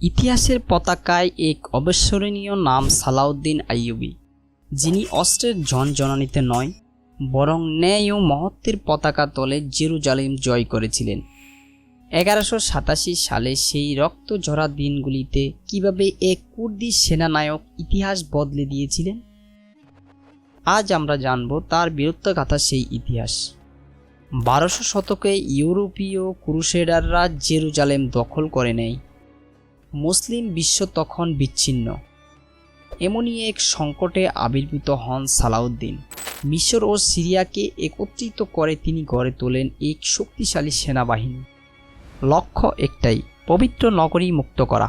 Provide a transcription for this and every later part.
ইতিহাসের পতাকায় এক অবিস্মরণীয় নাম সালাউদ্দিন আইয়ুবী, যিনি অস্ত্রের ঝনঝনানিতে নয়, বরং ন্যায় ও মহত্বের পতাকা তলে জেরুজালেম জয় করেছিলেন। এগারোশো সাতাশি সালে সেই রক্ত ঝরা দিনগুলিতে কীভাবে এক কুর্দি সেনানায়ক ইতিহাস বদলে দিয়েছিলেন? আজ আমরা জানব তার বীরত্বগাথা সেই ইতিহাস। বারোশো শতকে ইউরোপীয় ক্রুসেডাররা জেরুজালেম দখল করে নেয়। মুসলিম বিশ্ব তখন বিচ্ছিন্ন। এমনই এক সংকটে আবির্ভূত হন সালাউদ্দিন। মিশর ও সিরিয়াকে একত্রিত করে তিনি গড়ে তোলেন এক শক্তিশালী সেনাবাহিনী। লক্ষ্য একটাই, পবিত্র নগরী মুক্ত করা।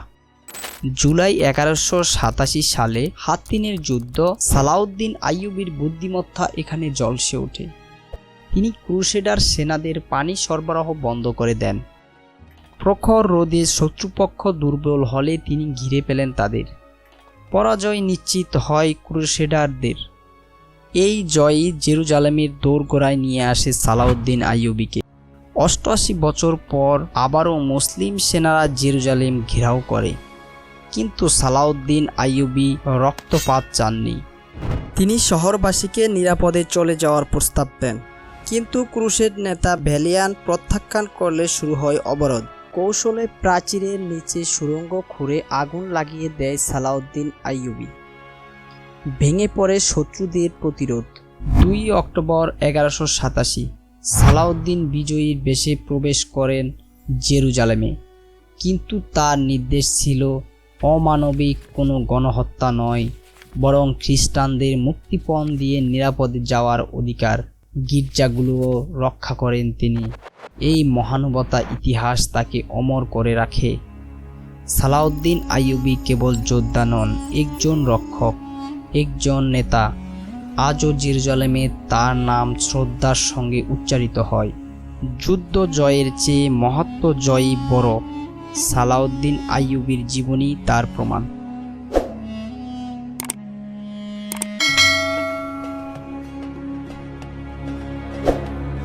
জুলাই এগারোশো সাতাশি সালে হাত্তিনের যুদ্ধ, সালাউদ্দিন আইয়ুবির বুদ্ধিমত্তা এখানে জলসে ওঠে। তিনি ক্রুসেডার সেনাদের পানি সরবরাহ বন্ধ করে দেন। প্রখর রোদে শত্রুপক্ষ দুর্বল হলে তিনি ঘিরে পেলেন তাদের। পরাজয় নিশ্চিত হয় ক্রুসেডারদের এই জয়ই জেরুজালেমের দোরগোড়ায় নিয়ে আসে সালাউদ্দিন আইয়ুবিকে। অষ্টআশি বছর পর আবারও মুসলিম সেনারা জেরুজালেম ঘেরাও করে। কিন্তু সালাউদ্দিন আইয়ুবি রক্তপাত চাননি। তিনি শহরবাসীকে নিরাপদে চলে যাওয়ার প্রস্তাব দেন। কিন্তু ক্রুশেড নেতা ভ্যালিয়ান প্রত্যাখ্যান করলে শুরু হয় অবরোধ। কৌশলে প্রাচীরের নিচে সুড়ঙ্গ খুঁড়ে আগুন লাগিয়ে দেয় সালাউদ্দিন আইয়ুবি। ভেঙে পড়ে শত্রুদের প্রতিরোধ। দুই অক্টোবর এগারোশো সাতাশি, সালাউদ্দিন বিজয়ীর বেশে প্রবেশ করেন জেরুজালেমে। কিন্তু তার নির্দেশ ছিল, অমানবিক কোনো গণহত্যা নয়, বরং খ্রিস্টানদের মুক্তিপণ দিয়ে নিরাপদে যাওয়ার অধিকার গির্জাগুলোও রক্ষা করেন তিনি। এই মহানুবতা ইতিহাস তাকে অমর করে রাখে। সালাউদ্দিন আইয়ুবি কেবল যোদ্ধা নন, একজন রক্ষক, একজন নেতা। আজও জেরুজালেমে তার নাম শ্রদ্ধার সঙ্গে উচ্চারিত হয়। যুদ্ধ জয়ের চেয়ে মহত্ব জয়ই বড়। সালাউদ্দিন আইয়ুবির জীবনী তার প্রমাণ।